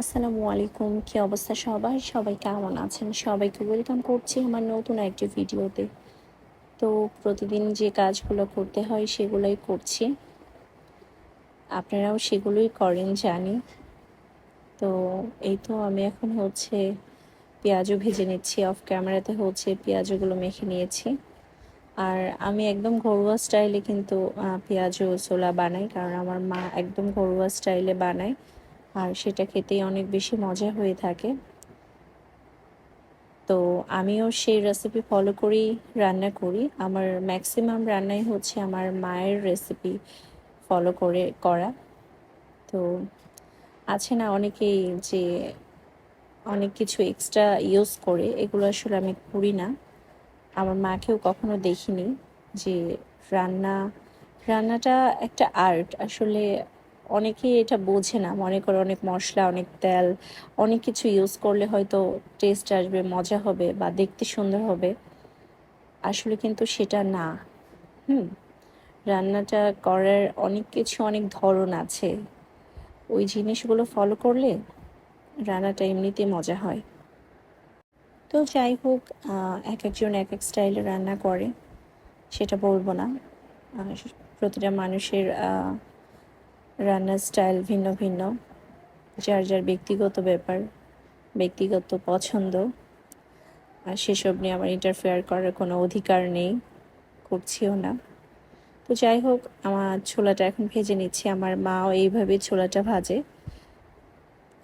আসসালামু আলাইকুম, কি অবস্থা সবাই? সবাই কেমন আছেন? সবাইকে ওয়েলকাম করছি আমার নতুন একটি ভিডিওতে। তো প্রতিদিন যে কাজগুলো করতে হয় সেগুলোই করছি। আপনারাও সেগুলোই করেন, জানি। তো এই তো আমি এখন হচ্ছে পেঁয়াজও ভেজে নিচ্ছি অফ ক্যামেরাতে হচ্ছে পেঁয়াজগুলো মেখে নিয়েছি। আর আমি একদম ঘরোয়া স্টাইলে কিন্তু পেঁয়াজও ছোলা বানাই, কারণ আমার মা একদম ঘরোয়া স্টাইলে বানায়। আর সেটা খেতেই অনেক বেশি মজা হয়ে থাকে। তো আমিও সেই রেসিপি ফলো করেই রান্না করি। আমার ম্যাক্সিমাম রান্নাই হচ্ছে আমার মায়ের রেসিপি ফলো করে করা। তো আছে না অনেকেই যে অনেক কিছু এক্সট্রা ইউজ করে, এগুলো আসলে আমি করি না। আমার মাকেও কখনো দেখিনি যে রান্না, রান্নাটা একটা আর্ট আসলে অনেকেই এটা বোঝে না। মনে করে অনেক মশলা, অনেক তেল, অনেক কিছু ইউজ করলে হয়তো টেস্ট আসবে, মজা হবে বা দেখতে সুন্দর হবে। আসলে কিন্তু সেটা না। হুম, রান্নাটা করার অনেক কিছু, অনেক ধরন আছে। ওই জিনিসগুলো ফলো করলে রান্নাটা এমনিতে মজা হয়। তো যাই হোক এক একজন এক এক স্টাইলে রান্না করে, সেটা বলব না। প্রতিটা মানুষের রান্নার স্টাইল ভিন্ন ভিন্ন। যার যার ব্যক্তিগত ব্যাপার, ব্যক্তিগত পছন্দ। আর সেসব নিয়ে আমার ইন্টারফেয়ার করার কোনো অধিকার নেই করছিও না। তো যাই হোক, আমার ছোলাটা এখন ভেজে নিচ্ছি। আমার মাও এইভাবে ছোলাটা ভাজে।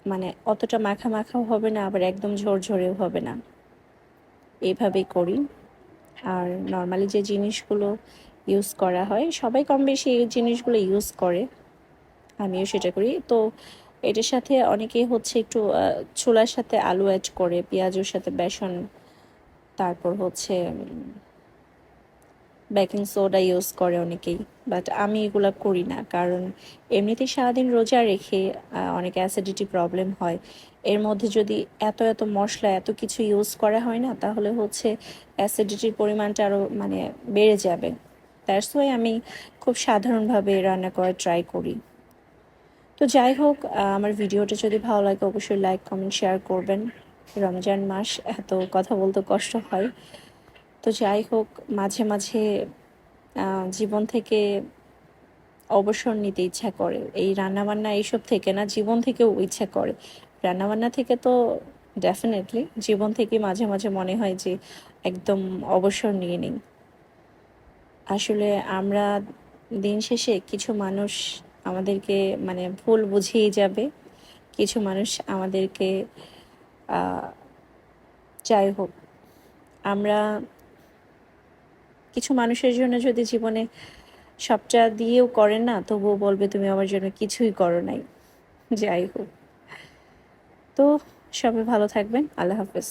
মানে অতটা মাখা মাখাও হবে না, আবার একদম ঝরঝরেও হবে না। এইভাবেই করি। আর নর্মালি যে জিনিসগুলো ইউজ করা হয়, সবাই কম বেশি এই জিনিসগুলো ইউজ করে। আমিও সেটা করি। তো এটার সাথে অনেকেই হচ্ছে একটু ছোলার সাথে আলু অ্যাড করে, পেঁয়াজের সাথে বেসন, তারপর হচ্ছে বেকিং সোডা ইউজ করে অনেকেই। বাট আমি এগুলো করি না, কারণ এমনিতেই সারাদিন রোজা রেখে অনেক অ্যাসিডিটি প্রবলেম হয়। এর মধ্যে যদি এত এত মশলা, এত কিছু ইউজ করা হয় না, তাহলে হচ্ছে অ্যাসিডিটির পরিমাণটা আরও মানে বেড়ে যাবে। দ্যাটস ওয়াই আমি খুব সাধারণভাবে রান্না করার ট্রাই করি। তো যাই হোক আমার ভিডিওটা যদি ভালো লাগে অবশ্যই লাইক কমেন্ট শেয়ার করবেন। রমজান মাস, এত কথা বলতে কষ্ট হয়। তো যাই হোক, মাঝে মাঝে জীবন থেকে অবসর নিতে ইচ্ছা করে। এই রান্নাবান্না এইসব থেকে না, জীবন থেকেও ইচ্ছা করে। রান্নাবান্না থেকে তো ডেফিনেটলি জীবন থেকে মাঝে মাঝে মনে হয় যে একদম অবসর নিয়ে নিই। আসলে আমরা দিন শেষে কিছু মানুষ আমাদেরকে মানে ভুল বুঝিয়ে যাবে। কিছু মানুষ আমাদেরকে যাই হোক, আমরা কিছু মানুষের জন্য যদি জীবনে সবটা দিয়েও করে না, তবুও বলবে, তুমি আমার জন্য কিছুই করো নাই। যাই হোক। তো সবাই ভালো থাকবেন। আল্লাহ হাফেজ।